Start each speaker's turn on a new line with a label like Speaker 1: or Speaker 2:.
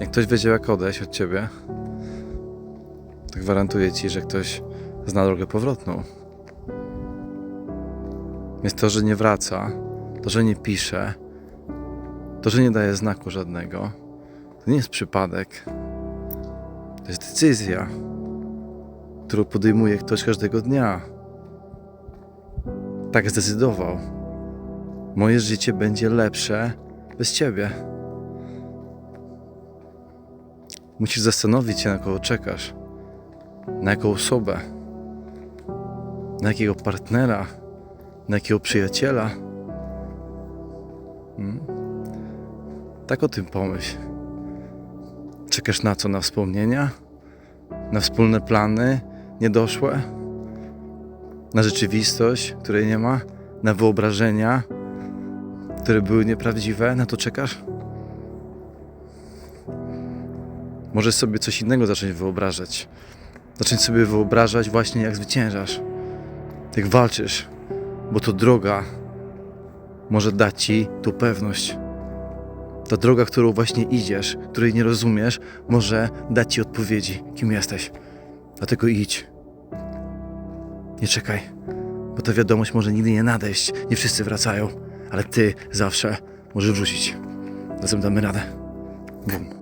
Speaker 1: Jak ktoś wiedział, jak odejść od ciebie, to gwarantuję ci, że ktoś zna drogę powrotną. Więc to, że nie wraca, to, że nie pisze, to, że nie daje znaku żadnego, to nie jest przypadek. To jest decyzja, którą podejmuje ktoś każdego dnia. Tak zdecydował. Moje życie będzie lepsze bez ciebie. Musisz zastanowić się, na kogo czekasz. Na jaką osobę. Na jakiego partnera. Na jakiego przyjaciela. Hmm? Tak o tym pomyśl. Czekasz na co? Na wspomnienia? Na wspólne plany niedoszłe? Na rzeczywistość, której nie ma? Na wyobrażenia, które były nieprawdziwe? Na to czekasz? Możesz sobie coś innego zacząć wyobrażać. Zacząć sobie wyobrażać właśnie jak zwyciężasz. Jak walczysz. Bo to droga może dać ci tu pewność. Ta droga, którą właśnie idziesz, której nie rozumiesz, może dać ci odpowiedzi, kim jesteś. Dlatego idź. Nie czekaj, bo ta wiadomość może nigdy nie nadejść. Nie wszyscy wracają, ale ty zawsze możesz wrócić. Razem damy radę. Bum.